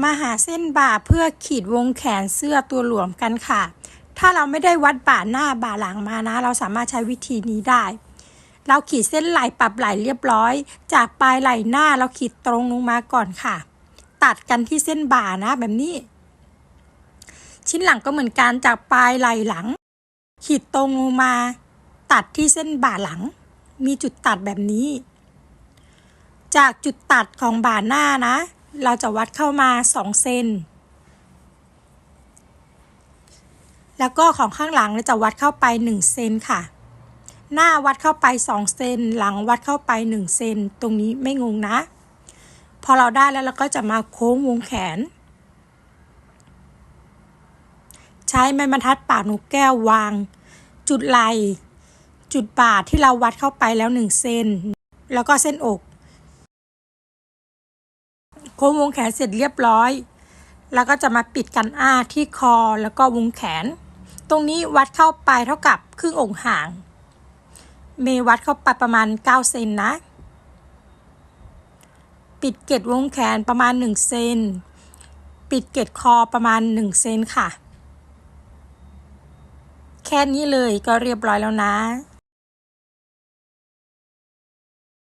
มาหาเส้นบ่าเพื่อขีดวงแขนเสื้อตัวหลวมกันค่ะ ถ้าเราไม่ได้วัดบ่าหน้าบ่าหลังมานะ เราสามารถใช้วิธีนี้ได้ เราขีดเส้นไหล่ปรับไหล่เรียบร้อย จากปลายไหล่หน้าเราขีดตรงลงมาก่อนค่ะ ตัดกันที่เส้นบ่านะแบบนี้ ชิ้นหลังก็เหมือนกันจากปลายไหล่หลัง ขีดตรงลงมา ตัดที่เส้นบ่าหลัง มีจุดตัดแบบนี้ จากจุดตัดของบ่าหน้านะ เราจะวัดเข้ามา 2 เซน แล้วก็ของข้างหลังเราจะวัดเข้าไป 1 เซนค่ะ หน้าวัดเข้าไป 2 เซน หลังวัดเข้าไป 1 เซน ตรงนี้ไม่งงนะ พอเราได้แล้วเราก็จะมาโค้งวงแขน ใช้ไม้บรรทัดปากนกแก้ววาง จุดไหลจุดบ่าที่เราวัดเข้าไปแล้ว 1 เซน แล้วก็เส้นอก ค้งวงแขนเสร็จเรียบร้อย แล้วก็จะมาปิดกันอ้าที่คอแล้วก็วงแขน ตรงนี้วัดเข้าไปเท่ากับครึ่งองค์ห่าง เมวัดเข้าไปประมาณ 9 เซนนะ ปิดเกล็ดวงแขนประมาณ 1 เซน ปิดเกล็ดคอประมาณ 1 เซนค่ะ แค่นี้เลยก็เรียบร้อยแล้วนะ